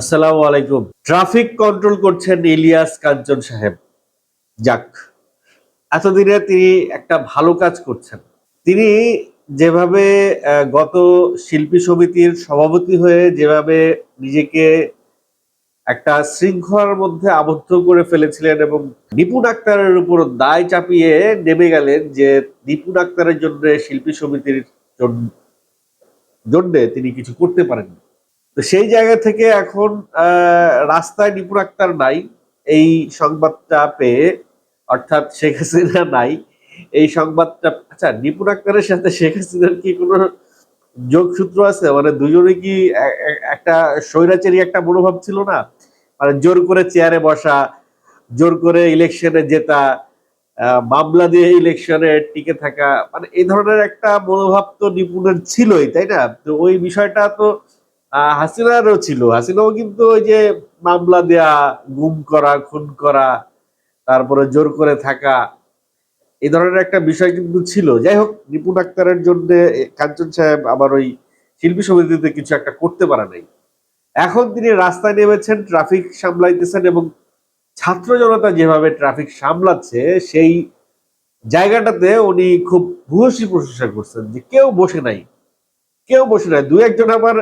আসসালামু আলাইকুম। Traffic control করছেন ইলিয়াস কাঞ্চন সাহেব। যাক, এতদিনে তিনি একটা ভালো কাজ করছেন। তিনি যেভাবে গত শিল্পী সমিতির সভাপতি হয়ে যেভাবে নিজেকে একটা শৃঙ্খলার মধ্যে আবদ্ধ করে ফেলেছিলেন এবং নিপুণ আক্তারের উপর দায় চাপিয়ে নেমে গেলেন যে নিপুণ আক্তারের জন্য শিল্পী সমিতির জন্য তিনি কিছু করতে পারেন তো সেই জায়গা থেকে এখন রাস্তায় নিপুণ আক্তার নাই, এই সংবাদটা পেয়ে, অর্থাৎ শেখ হাসিনা নাই, এই সংবাদটা আচ্ছা নিপুণ আক্তারের সাথে শেখ হাসিনার কি কোনো যোগসূত্র আছে? মানে দুজনে কি একটা স্বৈরাচারী একটা মনোভাব ছিল না? মানে জোর করে চেয়ারে বসা, জোর করে ইলেকশনে জেতা মামলা দিয়ে ইলেকশনে টিকে থাকা মানে এই ধরনের একটা মনোভাব তো নিপুণের ছিলই, তাই না? তো ওই বিষয়টা তো হাসিনারও ছিল। হাসিনাও কিন্তু ওই যে মামলা দেয়া, গুম করা, খুন করা, তারপরে জোর করে থাকা, এই ধরনের একটা বিষয় কিন্তু ছিল। যাই হোক, নিপুণ আক্তারের জন্য কাঞ্চন সাহেব আবার ওই শিল্পী সমিতিতে কিছু একটা করতে পারা নাই। এখন তিনি রাস্তায় নেমেছেন, ট্রাফিক সামলাইতেছেন এবং ছাত্র জনতা যেভাবে ট্রাফিক সামলাচ্ছে, সেই জায়গাটাতে উনি খুব ভূয়সী প্রশংসা করছেন যে কেউ বসে নাই। কেউ বসে নাই। দু একজন আবার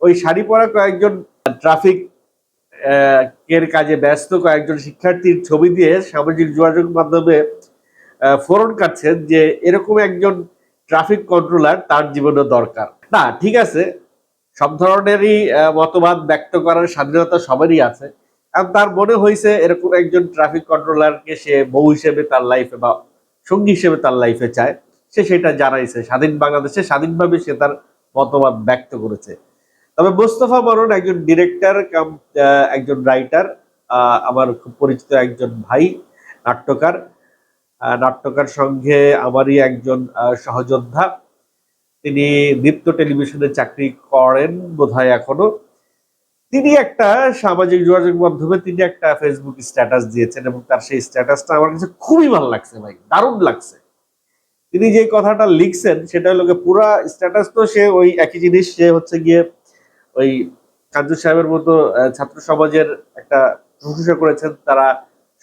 ওই শাড়ি পরা কয়েকজন ট্রাফিক এর কাজে ব্যস্ত কয়েকজন শিক্ষার্থীর ছবি দিয়ে সামাজিক যোগাযোগ মাধ্যমে ফোরন কাটছেন যে এরকম একজন ট্রাফিক কন্ট্রোলার তার জীবনে দরকার। না, ঠিক আছে, সব ধরনেরই মতবাদ ব্যক্ত করার স্বাধীনতা সবারই আছে। তার মনে হয়েছে এরকম একজন ট্রাফিক কন্ট্রোলারকে সে বউ হিসেবে তার লাইফে বা সঙ্গী হিসেবে তার লাইফে চায়। সে সেটা জানাইছে। স্বাধীন বাংলাদেশে স্বাধীনভাবে সে তার মতবাদ ব্যক্ত করেছে। তবে মোস্তফা মরণ একজন ডিরেক্টর কাম একজন রাইটার আমার খুব পরিচিত একজন ভাই, নাট্যকার। নাট্যকার সঙ্গে আমারই একজন সহযোদ্ধা। তিনি দীপ্ত টেলিভিশনে চাকরি করেন বোধহয় এখনও। তিনি একটা সামাজিক যোগাযোগ মাধ্যমে তিনি একটা ফেসবুক স্ট্যাটাস দিয়েছেন এবং তার সেই স্ট্যাটাসটা আমার কাছে খুবই ভালো লাগছে ভাই, দারুণ লাগছে। তিনি যে কথাটা লিখছেন সেটা হলো পুরা স্ট্যাটাস তো সে ওই একই জিনিস, সে হচ্ছে গিয়ে ওই কাঞ্জু সাহেবের মতো ছাত্র সমাজের একটা প্রশংসা করেছেন, তারা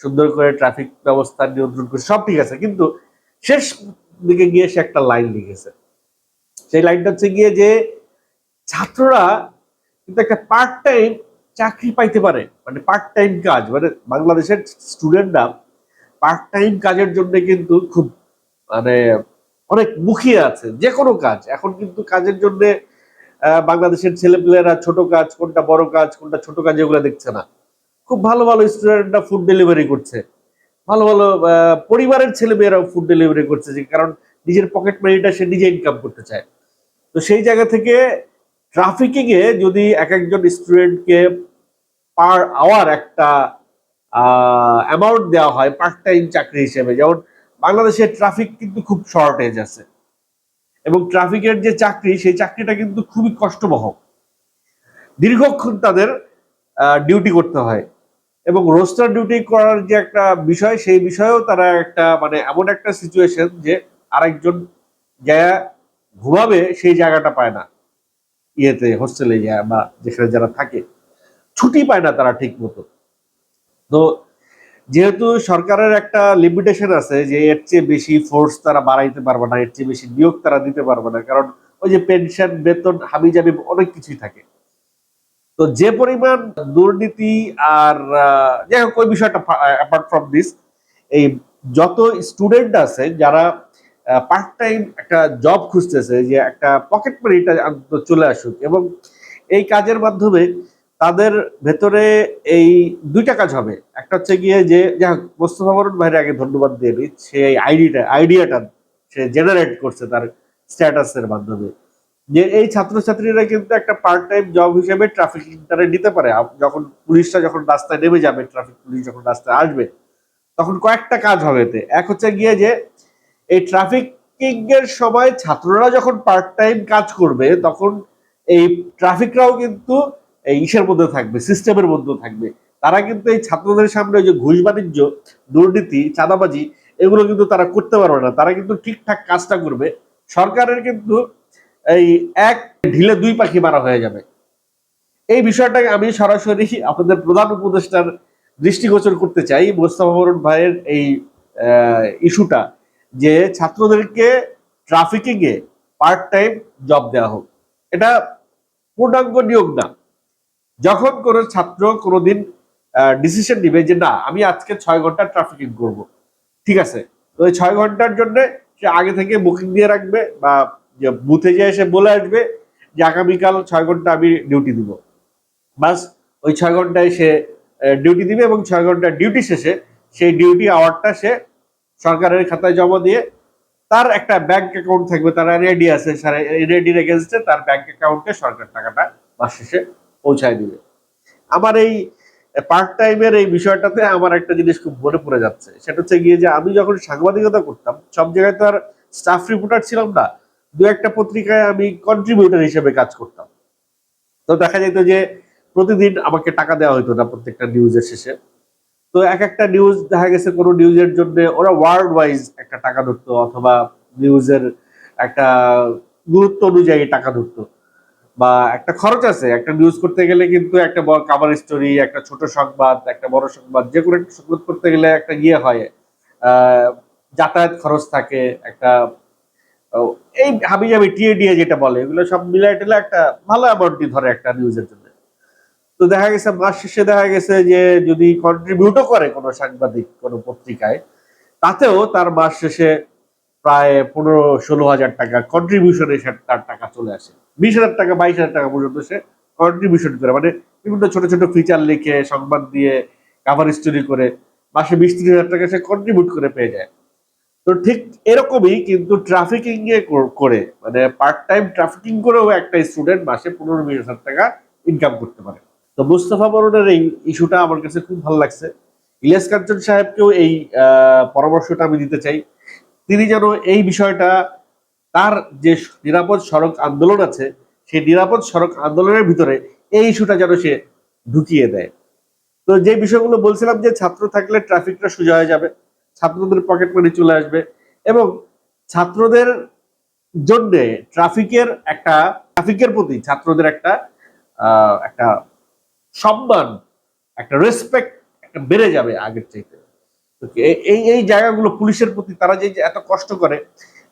সুন্দর করে ট্রাফিক ব্যবস্থা নিয়ন্ত্রণ করে, সব ঠিক আছে, কিন্তু শেষ দিকে গিয়ে সে একটা লাইন লিখেছে। সেই লাইনটা হচ্ছে গিয়ে যে ছাত্ররা কিন্তু একটা পার্ট টাইম চাকরি পাইতে পারে মানে পার্ট টাইম কাজ মানে বাংলাদেশের স্টুডেন্টরা পার্ট টাইম কাজের জন্য কিন্তু খুব মানে অনেক মুখিয়ে আছে যে কোনো কাজ। এখন কিন্তু কাজের জন্য বাংলাদেশের ছেলেপেলেরা ছোট কাজ, কোনটা বড় কাজ, কোনটা ছোট কাজ, এগুলো দেখছে না। খুব ভালো ভালো স্টুডেন্টরা ফুড ডেলিভারি করছে। ভালো ভালো পরিবারের ছেলে মেয়েরাও ফুড ডেলিভারি করছে, যে কারণ নিজের পকেট মানিটা সে নিজে ইনকাম করতে চায়। তো সেই জায়গা থেকে ট্রাফিকিং এ যদি এক একজন স্টুডেন্টকে পার আওয়ার একটা অ্যামাউন্ট দেওয়া হয় পার্ট টাইম চাকরি হিসেবে। যেমন বাংলাদেশের ট্রাফিক কিন্তু খুব শর্টেজ আছে। এবং ট্রাফিকের যে চাকরি, সেই চাকরিটা কিন্তু খুবই কষ্টবহ দীর্ঘক্ষণ তাদের ডিউটি করতে হয় এবং রোস্টার ডিউটি করার যে একটা বিষয়, সেই বিষয়েও তারা একটা মানে এমন একটা সিচুয়েশন যে আরেকজন যারা ঘুমাবে, সেই জায়গাটা পায় না। ইয়েতে হোস্টেলে যায় বা যেখানে যারা থাকে। ছুটি পায় না তারা ঠিক মতো তো যেহেতু সরকারের একটা লিমিটেশন আছে যে এর চেয়ে বেশি ফোর্স তারা বাড়াইতে পারবে না, এর চেয়ে বেশি নিয়োগ তারা দিতে পারবে না, কারণ ওই যে পেনশন বেতন, হাবিজাবি অনেক কিছুই থাকে। তো যে পরিমাণ দুর্নীতি আর যাই হোক, ওই বিষয়টা অ্যাপার্ট ফ্রম দিস এই যত স্টুডেন্ট আছে, যারা পার্ট টাইম একটা জব খুঁজতেছে, যে একটা পকেট মানিটা চলে আসুক এবং এই কাজের মাধ্যমে তাদের ভেতরে এই দুইটা কাজ হবে। একটা হচ্ছে গিয়ে যে, যাই হোক, মোস্তফা মরুন আগে ধন্যবাদ দিয়ে দিই। সে আইডিটা, আইডিয়াটা সে জেনারেট করছে তার স্ট্যাটাসের মাধ্যমে। যে এই ছাত্রছাত্রীরা কিন্তু একটা পার্ট টাইম জব হিসেবে ট্রাফিক তারা নিতে পারে। যখন পুলিশটা যখন রাস্তায় নেমে যাবে ট্রাফিক পুলিশ যখন রাস্তায় আসবে, তখন কয়েকটা কাজ হবে এতে। এক হচ্ছে গিয়ে যে, এই ট্রাফিকিং এর সময় ছাত্ররা যখন পার্ট টাইম কাজ করবে, তখন এই ট্রাফিকরাও কিন্তু ইসের মধ্যে থাকবে, সিস্টেমের মধ্যে থাকবে। তারা কিন্তু এই ছাত্রদের সামনে ওই যে ঘুষ বাণিজ্য, দুর্নীতি, চাঁদাবাজি, এগুলো কিন্তু তারা করতে পারবে না। তারা কিন্তু ঠিকঠাক কাজটা করবে। সরকারের কিন্তু এই এক ঢিলে দুই পাখি মারা হয়ে যাবে। এই বিষয়টাকে আমি সরাসরি আপনাদের প্রধান উপদেষ্টার দৃষ্টিগোচর করতে চাই, মোস্তফা মরুন ভাইয়ের এই ইস্যুটা যে ছাত্রদেরকে ট্রাফিকিং এ পার্ট টাইম জব দেওয়া হোক। এটা পূর্ণাঙ্গ নিয়োগ না। যখন কোনো ছাত্র কোনোদিন ডিসিশন নিবে যে না, আমি আজকে ছয় ঘণ্টা ট্রাফিকিং করব। ঠিক আছে? তো ওই ছয় ঘণ্টার জন্য সে আগে থেকে বুকিং দিয়ে রাখবে বা বুথে যে এসে বলে আসবে যে আগামীকাল ছয় ঘণ্টা আমি ডিউটি দিব। বাস ওই ছয় ঘন্টায় সে ডিউটি দিবে এবং ছয় ঘণ্টা ডিউটি শেষে সেই ডিউটি আওয়ারটা সে সরকারের খাতায় জমা দিয়ে তার একটা ব্যাংক অ্যাকাউন্ট থাকবে, তারা রেডি আছে রেডির এগেনস্টে তার ব্যাংক অ্যাকাউন্টে সরকার টাকাটা মাস শেষে পৌঁছায় দিবে। আমার এই পার্ট টাইমের এই বিষয়টাতে আমার একটা জিনিস খুব মনে পড়ে যাচ্ছে। সেটা হচ্ছে গিয়ে যে আমি যখন সাংবাদিকতা করতাম, সব জায়গায় তো আর স্টাফ রিপোর্টার ছিলাম না। দু একটা পত্রিকায় আমি কন্ট্রিবিউটার হিসেবে কাজ করতাম। তো দেখা যেত যে প্রতিদিন আমাকে টাকা দেওয়া হতো না প্রত্যেকটা নিউজের শেষে। তো এক একটা নিউজ দেখা গেছে কোনো নিউজের জন্য ওরা ওয়ার্ল্ড ওয়াইজ একটা টাকা ধরতো অথবা নিউজের একটা গুরুত্ব অনুযায়ী টাকা ধরতো। বা একটা খরচ আছে, একটা নিউজ করতে গেলে কিন্তু একটা বড় কাবার স্টোরি একটা ছোট সংবাদ, একটা বড় সংবাদ, যে কোনো একটা সংবাদ করতে গেলে একটা ইয়ে হয় যাতায়াত খরচ থাকে, একটা এই হাবি জাবি টিএ ডিএ যেটা বলে, এগুলো সব মিলাই টেলে একটা ভালো অ্যামাউন্টই ধরে একটা নিউজের জন্য। তো দেখা গেছে, মাস শেষে দেখা গেছে যে যদি কন্ট্রিবিউটও করে কোনো সাংবাদিক, কোনো পত্রিকায়, তাতেও তার মাস শেষে প্রায় পনেরো ষোলো হাজার টাকা কন্ট্রিবিউশনে তার টাকা চলে আসে। বিশ হাজার টাকা, বাইশ হাজার টাকা পর্যন্ত সে কন্ট্রিবিউশন করে। মানে বিভিন্ন ছোট ছোট ফিচার লিখে, সংবাদ দিয়ে কাভার স্টোরি করে, মাসে বিশ ত্রিশ হাজার টাকা সে কন্ট্রিবিউট করে পেয়ে যায়। তো ঠিক এরকমই কিন্তু ট্রাফিকিং এ করে মানে পার্ট টাইম ট্রাফিকিং করেও একটা স্টুডেন্ট মাসে পনেরো বিশ হাজার টাকা ইনকাম করতে পারে। তো মুস্তফা বরণের এই ইস্যুটা আমার কাছে খুব ভালো লাগছে। ইলিয়াস কাঞ্চন সাহেবকেও এই পরামর্শটা আমি দিতে চাই। তিনি যেন এই বিষয়টা তার যে নিরাপদ সড়ক আন্দোলন আছে, সেই নিরাপদ সড়ক আন্দোলনের ভিতরে এই ইস্যুটা যেন সে ঢুকিয়ে দেয়। তো যে বিষয়গুলো বলছিলাম যে ছাত্র থাকলে ট্রাফিকটা সোজা হয়ে যাবে, ছাত্রদের পকেট মানি চলে আসবে এবং ছাত্রদের জন্য ট্রাফিকের একটা, ট্রাফিকের প্রতি ছাত্রদের একটা একটা সম্মান, একটা রেসপেক্ট একটা বেড়ে যাবে আগের চাইতে। এই এই জায়গাগুলো পুলিশের প্রতি তারা যে এত কষ্ট করে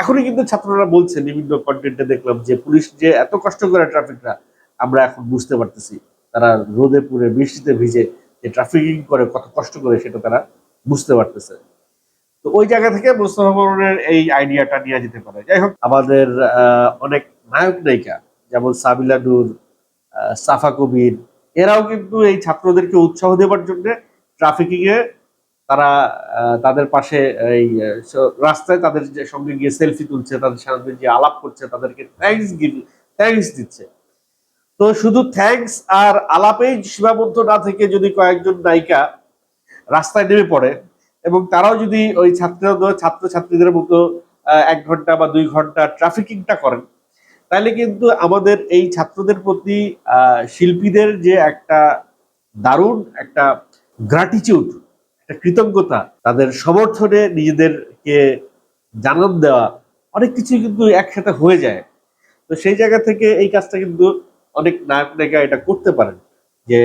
এখনই কিন্তু ছাত্ররা বলছে বিভিন্ন কন্টেন্টে দেখলাম যে পুলিশ যে এত কষ্ট করে ট্রাফিকরা আমরা এখন বুঝতে পারতেছি। তারা রোদে পুরে বৃষ্টিতে ভিজে যে ট্রাফিকিং করে, কত কষ্ট করে সেটা তারা বুঝতে পারতেছে। তো ওই জায়গা থেকে মোস্তফা এই আইডিয়াটা নিয়ে যেতে পারে। যাই হোক, আমাদের অনেক নায়ক নায়িকা, যেমন সাবিলা নূর সাফা কবির, এরাও কিন্তু এই ছাত্রদেরকে উৎসাহ দেওয়ার জন্য ট্রাফিকিং এ তারা তাদের পাশে এই রাস্তায় তাদের সঙ্গে গিয়ে সেলফি তুলছে, তাদের সাথে যে আলাপ করছে, তাদেরকে থ্যাংকস গিভ থ্যাংকস দিচ্ছে। তো শুধু থ্যাংকস আর আলাপেই সীমাবদ্ধ না থেকে যদি কয়েকজন নায়িকা রাস্তায় নেমে পড়ে এবং তারাও যদি ওই ছাত্র ছাত্র ছাত্রীদের মতো এক ঘণ্টা বা দুই ঘণ্টা ট্রাফিকিংটা করেন, তাহলে কিন্তু আমাদের এই ছাত্রদের প্রতি শিল্পীদের যে একটা দারুণ একটা গ্রাটিচিউড একটা কৃতজ্ঞতা, তাদের সমর্থনে নিজেদেরকে জানান দেওয়া, অনেক কিছু কিন্তু একসাথে হয়ে যায়। তো সেই জায়গা থেকে এই কাজটা কিন্তু অনেক নায়ক নায়িকা এটা করতে পারেন। যে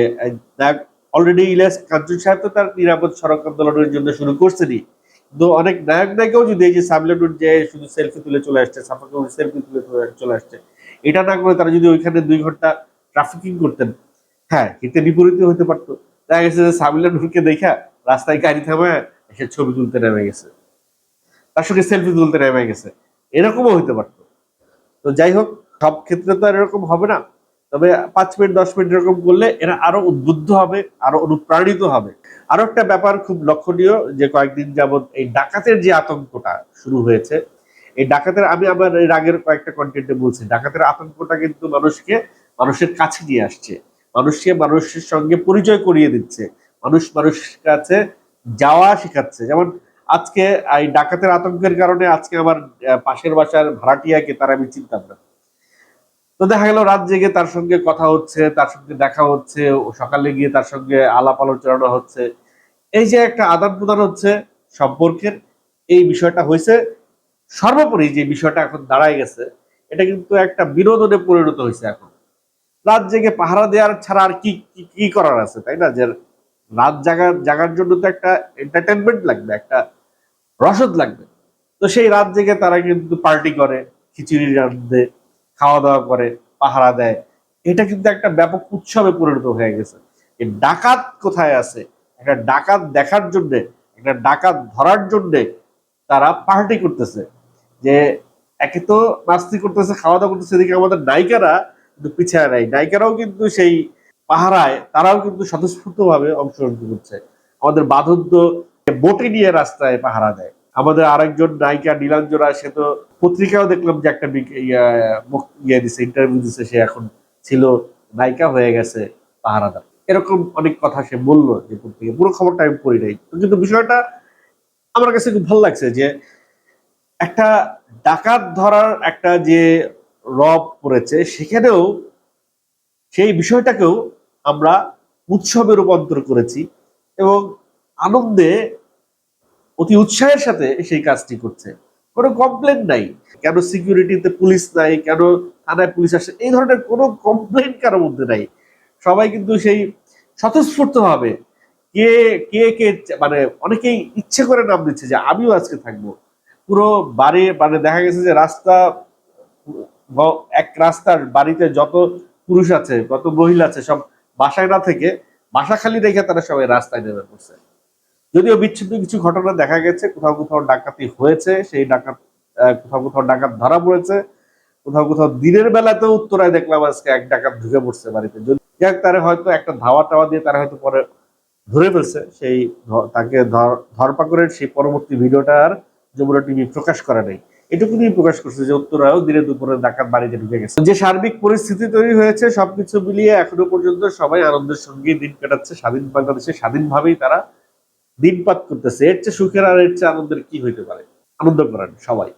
নায়ক অলরেডি ইলিয়াস কাঞ্চন সাহেব তো তার নিরাপদ সড়ক আন্দোলনের জন্য শুরু করছেনই। কিন্তু অনেক নায়ক নায়িকাও যদি এই যে সাবলেটুর যে শুধু সেলফি তুলে চলে আসছে, সাফাকে সেলফি তুলে চলে আসছে, এটা না করে তারা যদি ওইখানে দুই ঘণ্টা ট্রাফিকিং করতেন। হ্যাঁ এতে বিপরীত হতে পারতো। দেখা গেছে যে সাবিলা নূরকে দেখা রাস্তায় গাড়ি থামে এসে ছবি তুলতে নেমে গেছে। তার সঙ্গে সেলফি তুলতে নেমে গেছে। এরকমও হইতে পারতো। তো যাই হোক, সব ক্ষেত্রে তো আর এরকম হবে না। তবে পাঁচ মিনিট, দশ মিনিট এরকম করলে এরা আরও উদ্বুদ্ধ হবে, আরও অনুপ্রাণিত হবে। আরও একটা ব্যাপার খুব লক্ষণীয় যে কয়েকদিন যাবৎ এই ডাকাতের যে আতঙ্কটা শুরু হয়েছে, এই ডাকাতের আমি আমার এর আগের কয়েকটা কন্টেন্টে বলছি, ডাকাতের আতঙ্কটা কিন্তু মানুষকে, মানুষের কাছে নিয়ে আসছে। মানুষকে মানুষের সঙ্গে পরিচয় করিয়ে দিচ্ছে। মানুষ মানুষের কাছে যাওয়া শেখাচ্ছে। যেমন আজকে এই ডাকাতের আতঙ্কের কারণে আজকে আমার পাশের বাসার ভাড়াটিয়াকে তার আমি চিনতাম না। তো দেখা গেল রাত জেগে তার সঙ্গে কথা হচ্ছে, তার সঙ্গে দেখা হচ্ছে সকালে গিয়ে তার সঙ্গে আলাপ আলোচনা হচ্ছে। এই যে একটা আদান প্রদান হচ্ছে সম্পর্কের, এই বিষয়টা হয়েছে সর্বোপরি যে বিষয়টা এখন দাঁড়ায় গেছে, এটা কিন্তু একটা বিনোদনে পরিণত হয়েছে এখন। রাত জেগে পাহারা দেওয়ার ছাড়া আর কি- কি করার আছে, তাই না? যে রাত জাগার জাগার জন্য তো একটা এন্টারটেনমেন্ট লাগবে, একটা রসদ লাগবে। তো সেই রাত জেগে তারা কিন্তু পার্টি করে, খিচুড়ি রাঁধে খাওয়া দাওয়া করে, পাহারা দেয়। এটা কিন্তু একটা ব্যাপক উৎসবে পরিণত হয়ে গেছে। ডাকাত কোথায় আছে? একটা ডাকাত দেখার জন্যে, একটা ডাকাত ধরার জন্যে তারা পার্টি করতেছে। যে একে তো নাস্তি করতেছে খাওয়া দাওয়া করতেছে, এদিকে আমাদের নায়িকারা কিন্তু পিছিয়ে নাই। নায়িকারাও কিন্তু সেই পাহারায় তারাও কিন্তু স্বতঃস্ফূর্ত ভাবে অংশগ্রহণ করছে। আমাদের বাধদ্য বোটে নিয়ে রাস্তায় পাহারা দেয়। আমাদের আরেকজন নায়িকা নীলাঞ্জনা, সে তো পত্রিকাও দেখলাম যে একটা ইয়ে দিছে ইন্টারভিউ দিছে, সে এখন ছিল নায়িকা হয়ে গেছে পাহারাদার। এরকম অনেক কথা সে বলল যে পত্রিকা পুরো খবরটা আমি পড়ি নাই। কিন্তু বিষয়টা আমার কাছে খুব ভালো লাগছে যে একটা ডাকাত ধরার একটা যে রব পড়েছে সেখানেও সেই বিষয়টাকেও আমরা উৎসবে রূপান্তর করেছি এবং আনন্দে অতি উৎসাহের সাথে সেই কাজটি করছে। কোনো কমপ্লেন নাই। কেন সিকিউরিটিতে পুলিশ নাই? কেন থানায় পুলিশ আসে? এই ধরনের কোনো কমপ্লেন কারোর মধ্যে নাই। সবাই কিন্তু সেই স্বতঃস্ফূর্ত ভাবে কে কে কে মানে অনেকেই ইচ্ছে করে নাম দিচ্ছে যে আমিও আজকে থাকব। পুরো বাড়ি মানে দেখা গেছে যে রাস্তা, এক রাস্তার বাড়িতে যত পুরুষ আছে, যত মহিলা আছে, সব বাসায় না থেকে বাসা খালি রেখে তারা সবাই রাস্তায় নেমে পড়ছে। যদিও বিচ্ছিন্ন কিছু ঘটনা দেখা গেছে, কোথাও কোথাও ডাকাতি হয়েছে, সেই ডাকাত কোথাও কোথাও ডাকাত ধরা পড়েছে, কোথাও কোথাও দিনের বেলাতেও উত্তরায় দেখলাম আজকে এক ডাকাত ঢুকে পড়ছে বাড়িতে। যদি তারা হয়তো একটা ধাওয়া টাওয়া দিয়ে তারা হয়তো পরে ধরে ফেলছে। সেই তাকে ধর- ধরপাকড়ের সেই পরবর্তী ভিডিওটা আর যমুনা টিভি প্রকাশ করা নাই। এটুকুনি প্রকাশ করছে যে উত্তরায়ও দিনে দুপুরে ডাকাত বাড়িতে ঢুকে গেছে। যে সার্বিক পরিস্থিতি তৈরি হয়েছে, সবকিছু মিলিয়ে এখনও পর্যন্ত সবাই আনন্দের সঙ্গে দিন কাটাচ্ছে। স্বাধীন বাংলাদেশে স্বাধীনভাবেই তারা দিনপাত করতেছে। এর চেয়ে সুখের আর এর চেয়ে আনন্দের কি হইতে পারে? আনন্দ করেন সবাই।